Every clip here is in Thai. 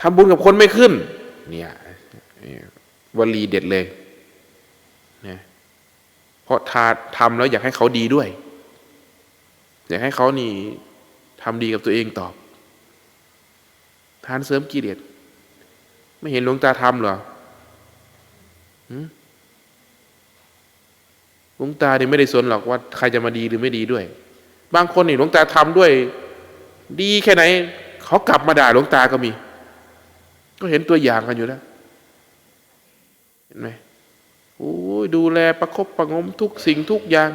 ทำบุญกับคนไม่ขึ้น เนี่ยวลีเด็ดเลยนะเพราะทาทำแล้วอยากให้เขาดีด้วย อยากให้เขานี่ทำดีกับตัวเองตอบ ทานเสริมกิเลสไม่เห็นหลวงตาทำหรอหืมหลวงตาเนี่ยไม่ได้สนหรอกว่าใครจะมาดีหรือไม่ดีด้วย บางคนนี่หลวงตาทำด้วย ดีแค่ไหน เขากลับมาด่าหลวงตาก็มี ก็เห็นตัวอย่างกันอยู่แล้ว เห็นไหมโอ้ยดูแลประคบประงมทุกสิ่งทุกอย่าง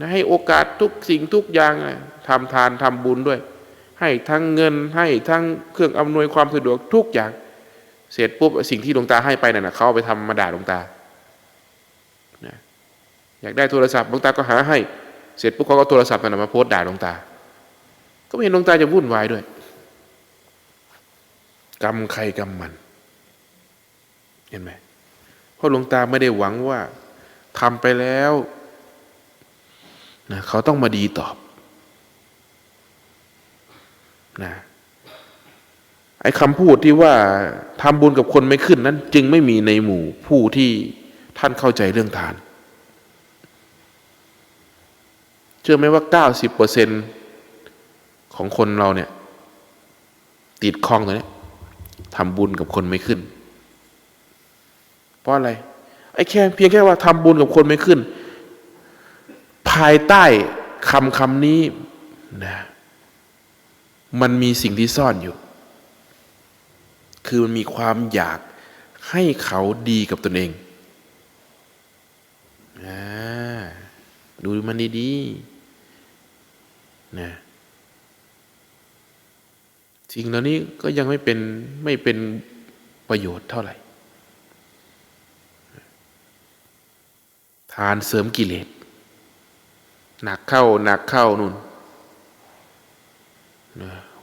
นะให้โอกาสทุกสิ่งทุกอย่างทำทานทำบุญด้วย ให้ทั้งเงินให้ทั้งเครื่องอำนวยความสะดวกทุกอย่าง เสร็จปุ๊บสิ่งที่หลวงตาให้ไปนั่นนะเขาเอาไปทำมาด่าหลวงตานะอยากได้โทรศัพท์หลวงตาก็หาให้ เสร็จปุ๊บเขาก็โทรศัพท์นั่นมาโพสต์ด่าหลวงตา ก็ไม่เห็นหลวงตาจะวุ่นวายด้วย กรรมใครกรรมมัน เห็นไหมเพราะหลวงตาไม่ได้หวังว่าทำไปแล้วนะเขาต้องมาดีตอบนะไอ้คำพูดที่ว่าทำบุญกับคนไม่ขึ้นนั้น จึงไม่มีในหมู่ผู้ที่ท่านเข้าใจเรื่องทาน เชื่อไหมว่าเก้าสิบเปอร์เซ็นของคนเราเนี่ย ติดคลองตัวเนี้ย ทำบุญกับคนไม่ขึ้น เพราะอะไร ไอ้แค่เพียงแค่ว่าทำบุญกับคนไม่ขึ้น ภายใต้คำคำนี้นะมันมีสิ่งที่ซ่อนอยู่ คือมันมีความอยากให้เขาดีกับตนเองอ่าดูมันดีๆนะ สิ่งเหล่านี้ก็ยังไม่เป็นไม่เป็นประโยชน์เท่าไหร่ ทานเสริมกิเลสหนักเข้าหนักเข้านุ่น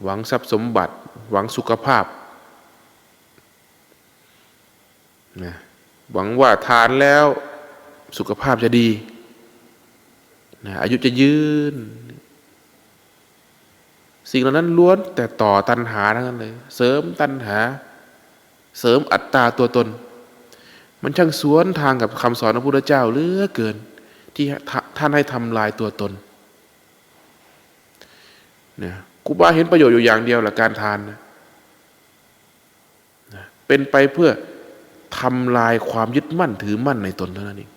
หวังทรัพย์สมบัติ หวังสุขภาพนะหวังว่าทานแล้วสุขภาพจะดีนะอายุจะยืน สิ่งเหล่านั้นล้วนแต่ต่อตันหาทั้งนั้นเลย เสริมตันหา เสริมอัตตาตัวตน มันช่างสวนทางกับคำสอนของพระพุทธเจ้าเหลือเกิน ที่ท่านให้ทำลายตัวตนเนี่ยครูบาเห็นประโยชน์อยู่อย่างเดียวแหละการทานนะเป็นไปเพื่อทำลายความยึดมั่นถือมั่นในตนเท่านั้นเอง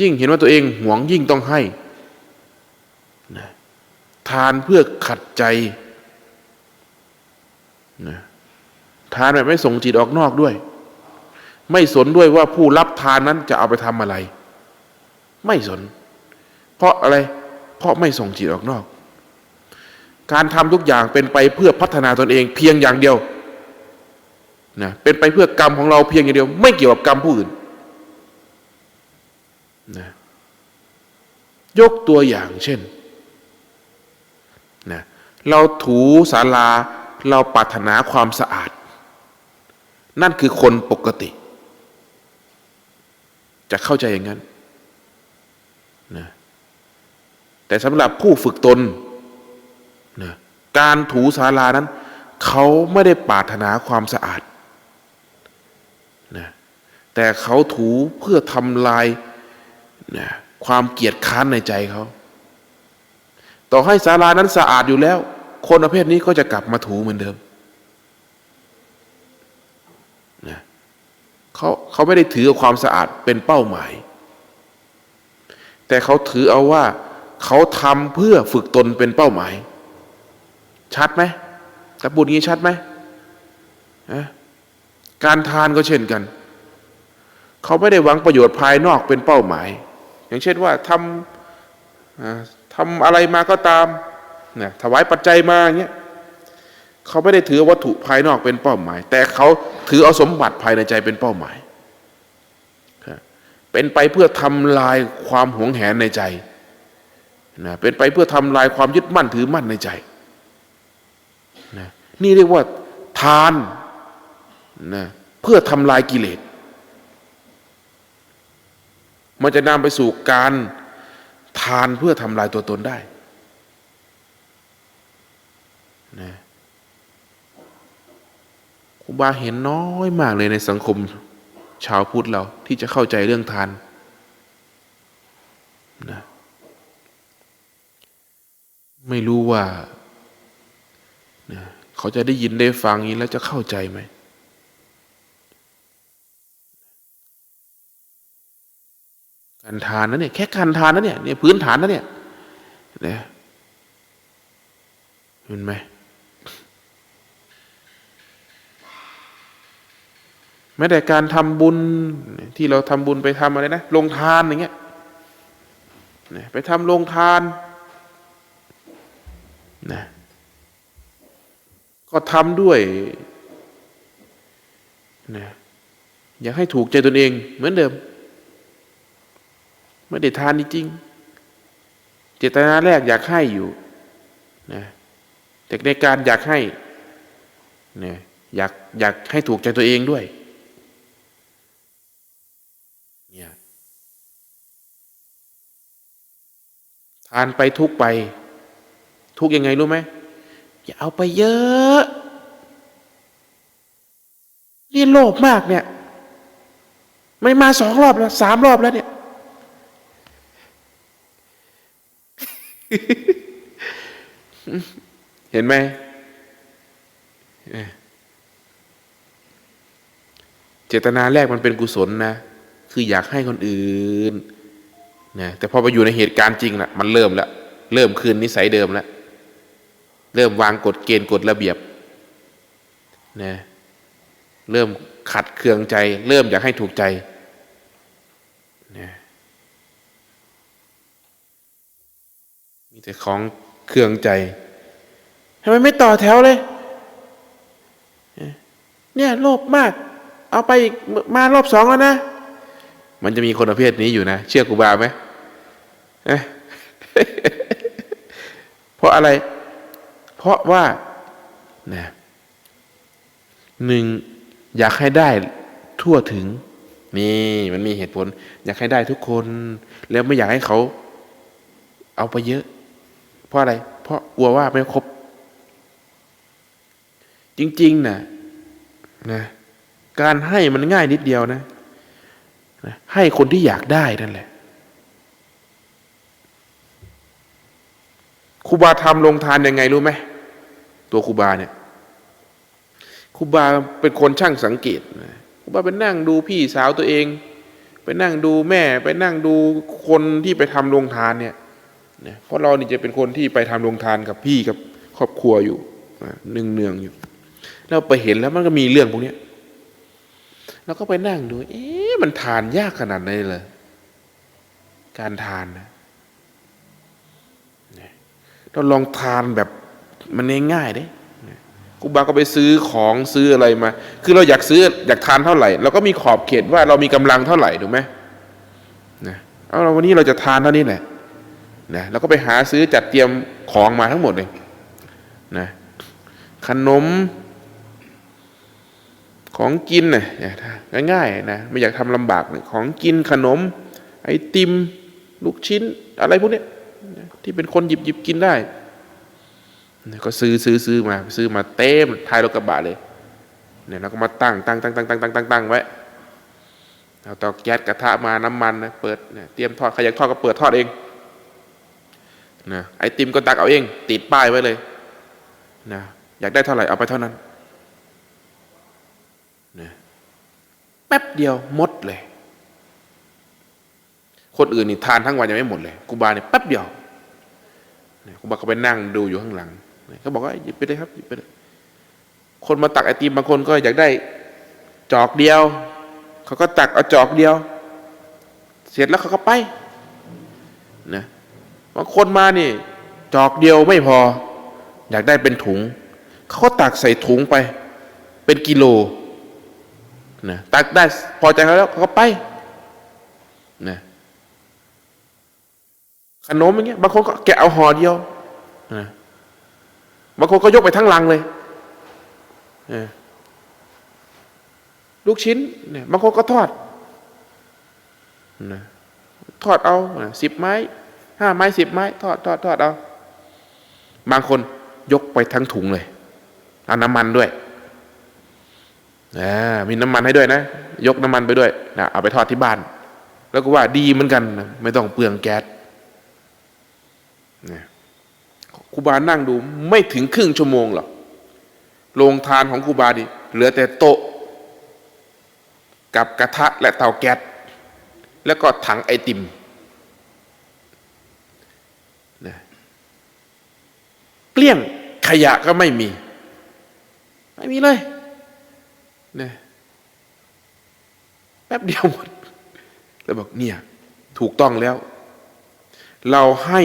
ยิ่งเห็นว่าตัวเองหวงยิ่งต้องให้นะ ทานเพื่อขัดใจนะทานแบบไม่ส่งจิตออกนอกด้วย ไม่สนด้วยว่าผู้รับทานนั้นจะเอาไปทำอะไร ไม่สน เพราะอะไร เพราะไม่ส่งจิตออกนอก การทำทุกอย่างเป็นไปเพื่อพัฒนาตนเอง เพียงอย่างเดียวนะเป็นไปเพื่อกรรมของเราเพียงอย่างเดียว ไม่เกี่ยวกับกรรมผู้อื่นนะยกตัวอย่างเช่น เราถูศาลาเราปรารถนาความสะอาด นั่นคือคนปกติ จะเข้าใจอย่างนั้นนะแต่สำหรับผู้ฝึกตนนะการถูศาลานั้น เขาไม่ได้ปรารถนาความสะอาดนะแต่เขาถูเพื่อทำลายนะความเกียดค้านในใจเขา ต่อให้ศาลานั้นสะอาดอยู่แล้ว คนประเภทนี้ก็จะกลับมาถูเหมือนเดิมนะเขาเขาไม่ได้ถือความสะอาดเป็นเป้าหมาย แต่เขาถือเอาว่าเขาทำเพื่อฝึกตนเป็นเป้าหมาย ชัดไหมกระบุญงี้ชัดไหมนะการทานก็เช่นกัน เขาไม่ได้หวังประโยชน์ภายนอกเป็นเป้าหมาย อย่างเช่นว่าทำทำอะไรมาก็ตาม นะถวายปัจจัยมาอย่างเงี้ยเขาไม่ได้ถือวัตถุภายนอกเป็นเป้าหมาย แต่เขาถือเอาสมบัติภายในใจเป็นเป้าหมาย เป็นไปเพื่อทำลายความหวงแหนในใจนะเป็นไปเพื่อทำลายความยึดมั่นถือมั่นในใจนะนี่เรียกว่าทานนะเพื่อทำลายกิเลส มันจะนำไปสู่การทานเพื่อทำลายตัวตนได้ นะครูบาเห็นน้อยมากเลยในสังคมชาวพุทธเราที่จะเข้าใจเรื่องทานนะไม่รู้ว่านะเขาจะได้ยินได้ฟังนี้แล้วจะเข้าใจไหมการทานนะเนี่ยแค่การทานนะเนี่ยเนี่ยพื้นฐานนะเนี่ยเนี่ยเห็นไหม แม้แต่การทำบุญที่เราทำบุญไปทำอะไรนะลงทานอย่างเงี้ยไปทำลงทานนะก็ทำด้วยนะอยากให้ถูกใจตนเองเหมือนเดิม ไม่ได้ทานจริงเจตนาแรกอยากให้อยู่นะแต่ในการอยากให้นี่ยอยากอยากให้ถูกใจตัวเองด้วย ทานไปทุกไป ทุกยังไงรู้ไหมอย่าเอาไปเยอะนี่โลภมากเนี่ย ไม่มาสองรอบแล้วสามรอบแล้วเนี่ย เห็นไหมเออเจตนาแรกมันเป็นกุศลนะ คืออยากให้คนอื่น นะแต่พอไปอยู่ในเหตุการณ์จริงละมันเริ่มแล้วเริ่มคืนนิสัยเดิมแล้วเริ่มวางกฎเกณฑ์กฎระเบียบนะเริ่มขัดเคืองใจ เริ่มอยากให้ถูกใจนะมีแต่ของเคืองใจทำไมไม่ต่อแถวเลย เนี่ยโลภมาก เอาไปมารอบสองแล้วนะ มันจะมีคนประเภทนี้อยู่นะ เชื่อกูบาไหม เพราะอะไร เพราะว่านะหนึ่งอยากให้ได้ทั่วถึง นี่มันมีเหตุผล อยากให้ได้ทุกคน แล้วไม่อยากให้เขา เอาไปเยอะ เพราะอะไร เพราะกลัวว่าไม่ครบ จริงๆนะนะการให้มันง่ายนิดเดียวนะ ให้คนที่อยากได้นั่นแหละ ครูบาทำลงทานยังไงรู้ไหมตัวครูบาเนี่ยครูบาเป็นคนช่างสังเกตครูบาไปนั่งดูพี่สาวตัวเอง ไปนั่งดูแม่ ไปนั่งดูคนที่ไปทำลงทานเนี่ยเพราะเรานี่จะเป็นคนที่ไปทำลงทานกับพี่กับครอบครัวอยู่หนึ่งเนืองๆอยู่เราไปเห็นแล้วมันก็มีเรื่องพวกนี้ยเราก็ไปนั่งดู เอ๊ะมันทานยากขนาดไหนเลย การทานนะ เราลองทานแบบมันง่ายๆเด้ครูบาก็ไปซื้อของซื้ออะไรมา คือเราอยากซื้ออยากทานเท่าไหร่เราก็มีขอบเขตว่าเรามีกำลังเท่าไหร่ถูกไหมนะเอาเราวันนี้เราจะทานเท่านี้แหละนะเราก็ไปหาซื้อจัดเตรียมของมาทั้งหมดเลยนะขนมของกินนะง่ายๆนะไม่อยากทำลำบากนะของกินขนม ไอติม ลูกชิ้นอะไรพวกนี้ ที่เป็นคนหยิบหยิบกินได้ ก็ซื้อซื้อซื้อมาซื้อมาเต็มท้ายรถกระบะเลยเนี่ยเราก็มาตั้งตั้งตั้งตั้งตั้งตั้งตั้งตั้งไว้เอาเตาแก๊สกระทะมาน้ำมันนะเปิดเนี่ยเตรียมทอดใครอยากทอดก็เปิดทอดเองนะไอติมก็ตักเอาเอง ติดป้ายไว้เลยนะอยากได้เท่าไหร่เอาไปเท่านั้นนะแป๊บเดียวหมดเลย คนอื่นนี่ทานทั้งวันยังไม่หมดเลยกูบาเนี่ยแป๊บเดียว กูบาก็ไปนั่งดูอยู่ข้างหลังเขาบอกว่าหยิบไปเลยครับหยิบไปเลยคนมาตักไอติมบางคนก็อยากได้จอกเดียว เขาก็ตักเอาจอกเดียว เสร็จแล้วเขาก็ไปนะบางคนมานี่ จอกเดียวไม่พอ อยากได้เป็นถุง เขาก็ตักใส่ถุงไป เป็นกิโลนะตักได้พอใจเขาแล้วเขาก็ไปนะ ขนมอย่างเงี้ยบางคนก็แกะเอาห่อเดียวนะบางคนก็ยกไปทั้งลังเลยนะลูกชิ้นเนี่ยบางคนก็ทอดนะทอดเอาสิบไม้ห้าไม้สิบไม้ ทอดทอดทอดเอา บางคนยกไปทั้งถุงเลยเอาน้ำมันด้วยมีน้ำมันให้ด้วยนะ ยกน้ำมันไปด้วยนะเอาไปทอดที่บ้าน แล้วก็ว่าดีเหมือนกัน ไม่ต้องเปลืองแก๊ส นะครูบานั่งดูไม่ถึงครึ่งชั่วโมงหรอกโรงทานของครูบาดิเหลือแต่โต๊ะ กับกระทะและเตาแก๊สแล้วก็ถังไอติมนะเกลี้ยงขยะก็ไม่มี ไม่มีเลยนะแป๊บเดียวหมดแล้วบอกเนี่ย ถูกต้องแล้ว เราให้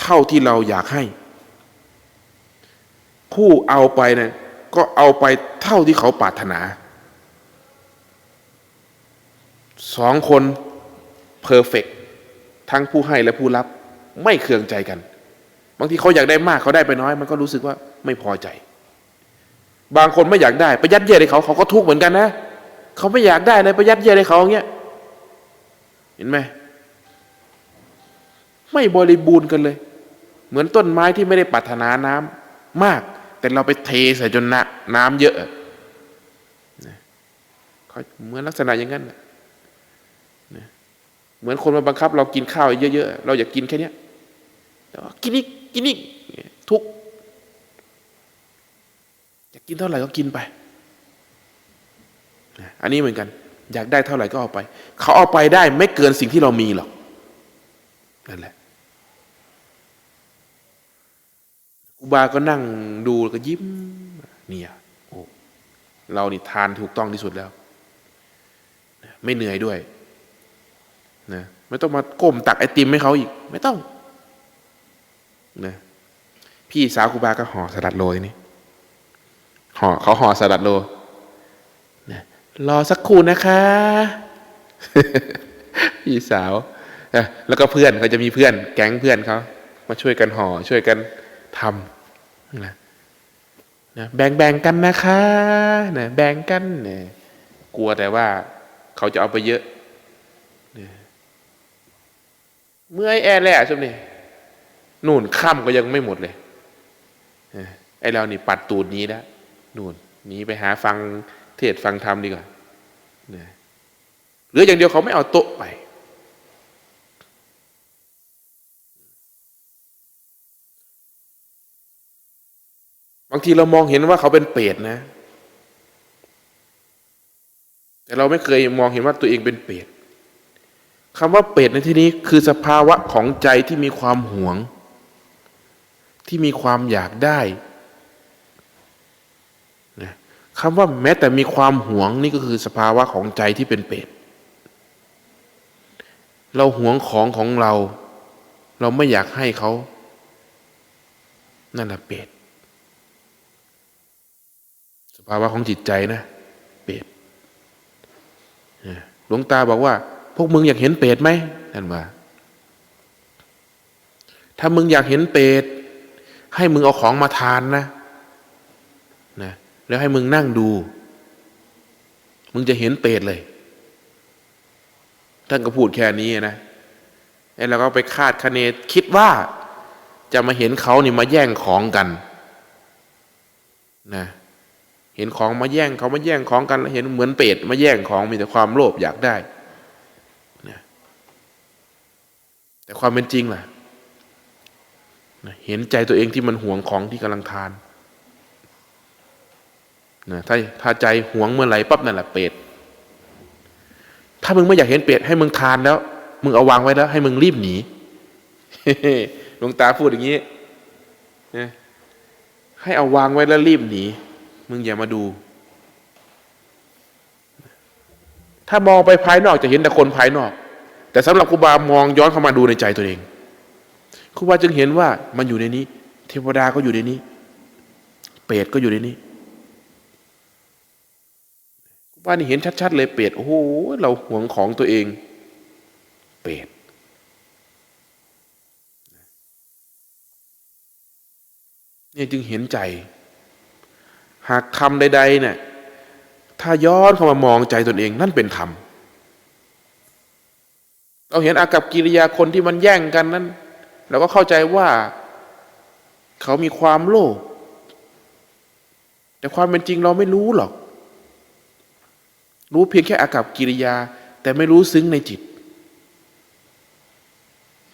เท่าที่เราอยากให้ ผู้เอาไปเนะี่ยก็เอาไปเท่าที่เขาปรารถนาสองคนเพอร์เฟกทั้งผู้ให้และผู้รับ ไม่เคืองใจกัน บางทีเขาอยากได้มากเขาได้ไปน้อย มันก็รู้สึกว่าไม่พอใจ บางคนไม่อยากได้ไปยัดเยียดให้เขาเขาก็ทุกข์เหมือนกันนะเขาไม่อยากได้เลยไปยัดเยียดให้เขาอย่างเงี้ยเห็นไหมไม่บริบูรณ์กันเลย เหมือนต้นไม้ที่ไม่ได้ปรารถนาน้ำมาก แต่เราไปเทใส่จนน้ำเยอะเขาเหมือนลักษณะอย่างนั้นเหมือนคนมาบังคับ เรากินข้าวเยอะๆเราอยากกินแค่นี้แต่ว่ากินอีกกินอีกทุกอยากกินเท่าไหร่ก็กินไป อันนี้เหมือนกัน อยากได้เท่าไหร่ก็เอาไป เขาเอาไปได้ไม่เกินสิ่งที่เรามีหรอกนั่นแหละ ครูบาก็นั่งดูแล้วก็ยิ้มเนี่ยโอ้เรานี่ทานถูกต้องที่สุดแล้วไม่เหนื่อยด้วยนะไม่ต้องมาก้มตักไอติมให้เขาอีก ไม่ต้องนะพี่สาวครูบาก็ห่อสลัดโรทีนี้ห่อเขาห่อสลัดโรนะรอสักครู่นะคะ พี่สาวนะแล้วก็เพื่อนเขาจะมีเพื่อน แก๊งเพื่อนเขามาช่วยกันห่อช่วยกัน ทำนะนะแบ่งแบ่งกันนะคะนะแบ่งกันเนี่ยกลัวแต่ว่าเขาจะเอาไปเยอะนะเมื่อยแอร์และช่วงนี้นู่นค่ำก็ยังไม่หมดเลยนะไอเรานี่ปัดตูดนี้แล้วนู่นหนีไปหาฟังเทศฟังธรรมดีกว่านะหรืออย่างเดียวเขาไม่เอาโต๊ะไป บางทีเรามองเห็นว่าเขาเป็นเปรตนะ แต่เราไม่เคยมองเห็นว่าตัวเองเป็นเปรตคำว่าเปรตในที่นี้คือสภาวะของใจที่มีความหวง ที่มีความอยากได้คำว่าแม้แต่มีความหวงนี่ก็คือสภาวะของใจที่เป็นเปรตเราหวงของของเรา เราไม่อยากให้เขา นั่นแหละเปรต ภาวะของจิตใจนะเปรตหลวงตาบอกว่า พวกมึงอยากเห็นเปรตไหมท่านว่า ถ้ามึงอยากเห็นเปรตให้มึงเอาของมาทานนะนะแล้วให้มึงนั่งดู มึงจะเห็นเปรตเลยท่านก็พูดแค่นี้นะไอ้เราก็ไปคาดคะเนคิดว่าจะมาเห็นเขานี่มาแย่งของกัน นะ เห็นของมาแย่งเขามาแย่งของกันแล้วเห็นเหมือนเป็ดมาแย่งของมีแต่ความโลภอยากได้นะแต่ความเป็นจริงล่ะนะเห็นใจตัวเองที่มันหวงของที่กำลังทานนะถ้าถ้าใจหวงเมื่อไหร่ปั๊บนั่นแหละเป็ดถ้ามึงไม่อยากเห็นเป็ดให้มึงทานแล้ว มึงเอาวางไว้แล้ว ให้มึงรีบหนีหลวงตาพูดอย่างนี้นะให้เอาวางไว้แล้วรีบหนี มึงอย่ามาดู ถ้ามองไปภายนอกจะเห็นแต่คนภายนอก แต่สำหรับครูบามองย้อนเข้ามาดูในใจตัวเองครูบาจึงเห็นว่ามันอยู่ในนี้ เทวดาก็อยู่ในนี้ เปรตก็อยู่ในนี้ครูบานี่เห็นชัด ๆ เลยเปรตโอ้โหเราห่วงของตัวเอง เปรตเนี่ยจึงเห็นใจ หากทำใดๆเนี่ยถ้าย้อนเข้ามามองใจตนเองนั่นเป็นธรรมเราเห็นอากับกิริยาคนที่มันแย่งกันนั้นเราก็เข้าใจว่าเขามีความโลภแต่ความเป็นจริงเราไม่รู้หรอก รู้เพียงแค่อากับกิริยา แต่ไม่รู้ซึ้งในจิต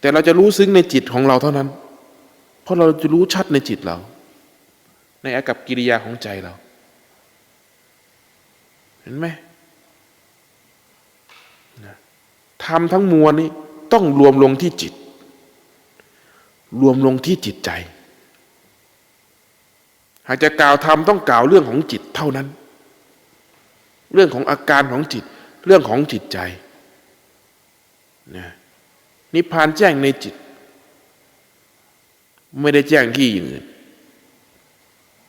แต่เราจะรู้ซึ้งในจิตของเราเท่านั้น เพราะเราจะรู้ชัดในจิตเรา ในอากับกิริยาของใจเรา เห็นไหมทำทั้งมวลนี้ต้องรวมลงที่จิต รวมลงที่จิตใจ หากจะกล่าวทำต้องกล่าวเรื่องของจิตเท่านั้น เรื่องของอาการของจิต เรื่องของจิตใจนะนิพพานแจ้งในจิต ไม่ได้แจ้งที่อื่น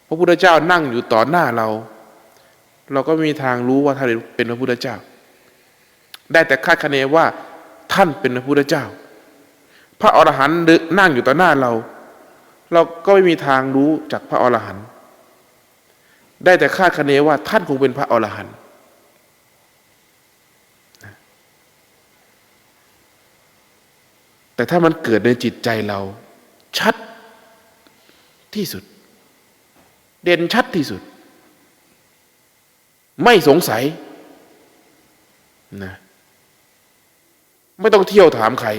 พระพุทธเจ้านั่งอยู่ต่อหน้าเรา เราก็มีทางรู้ว่าท่านเป็นพระพุทธเจ้า ได้แต่คาดคะเนว่าท่านเป็นพระพุทธเจ้า พระอรหันต์นั่งอยู่ต่อหน้าเรา เราก็ไม่มีทางรู้จากพระอรหันต์ได้แต่คาดคะเนว่าท่านคงเป็นพระอรหันต์แต่ถ้ามันเกิดในจิตใจเราชัดที่สุด เด่นชัดที่สุด ไม่สงสัยนะไม่ต้องเที่ยวถามใคร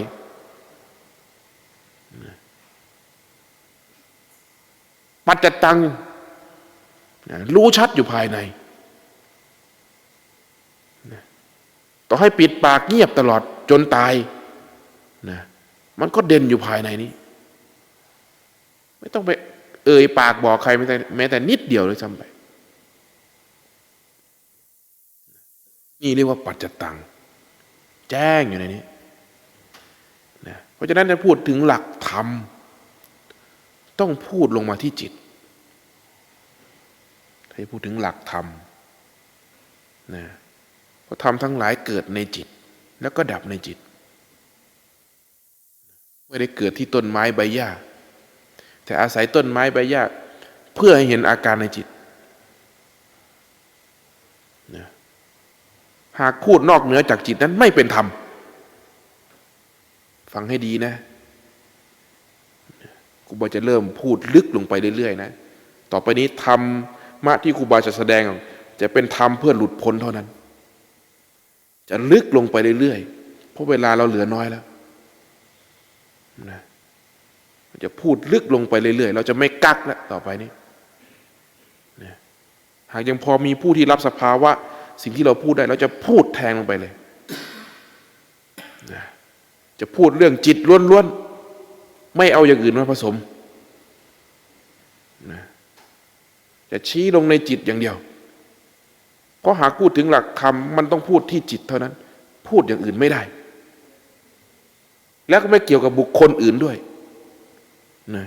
ปัจจตัง รู้ชัดอยู่ภายใน ต่อให้ปิดปากเงียบตลอดจนตายนะมันก็เด่นอยู่ภายในนี้ ไม่ต้องไป เอ่ยปากบอกใครแม้แต่แม้แต่นิดเดียวเลยซ้ำไปนี่เรียกว่าปัจจตัง แจ้งอยู่ในนี้นะเพราะฉะนั้นจะพูดถึงหลักธรรม ต้องพูดลงมาที่จิตให้พูดถึงหลักธรรมนะเพราะธรรมทั้งหลายเกิดในจิต แล้วก็ดับในจิต ไม่ได้เกิดที่ต้นไม้ใบหญ้า แต่อาศัยต้นไม้ใบหญ้าเพื่อให้เห็นอาการในจิตนะหากพูดนอกเหนือจากจิตนั้นไม่เป็นธรรม ฟังให้ดีนะครูบาจะเริ่มพูดลึกลงไปเรื่อยๆนะ ต่อไปนี้ธรรมะที่ครูบาจะแสดง จะเป็นธรรมเพื่อหลุดพ้นเท่านั้น จะลึกลงไปเรื่อยๆ เพราะเวลาเราเหลือน้อยแล้วนะ จะพูดลึกลงไปเรื่อยๆ เราจะไม่กักแล้วต่อไปนี้หากยังพอมีผู้ที่รับสภาวะ สิ่งที่เราพูดได้ เราจะพูดแทงลงไปเลย จะพูดเรื่องจิตล้วนๆ ไม่เอาอย่างอื่นมาผสม จะชี้ลงในจิตอย่างเดียว เพราะหากพูดถึงหลักธรรมมันต้องพูดที่จิตเท่านั้น พูดอย่างอื่นไม่ได้ แล้วก็ไม่เกี่ยวกับบุคคลอื่นด้วย นะ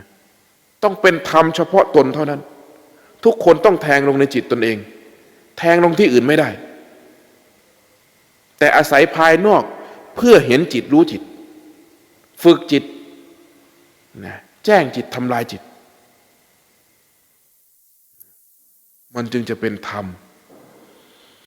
ต้องเป็นธรรมเฉพาะตนเท่านั้น ทุกคนต้องแทงลงในจิตตนเอง แทงลงที่อื่นไม่ได้ แต่อาศัยภายนอกเพื่อเห็นจิตรู้จิต ฝึกจิตนะแจ้งจิตทำลายจิต มันจึงจะเป็นธรรม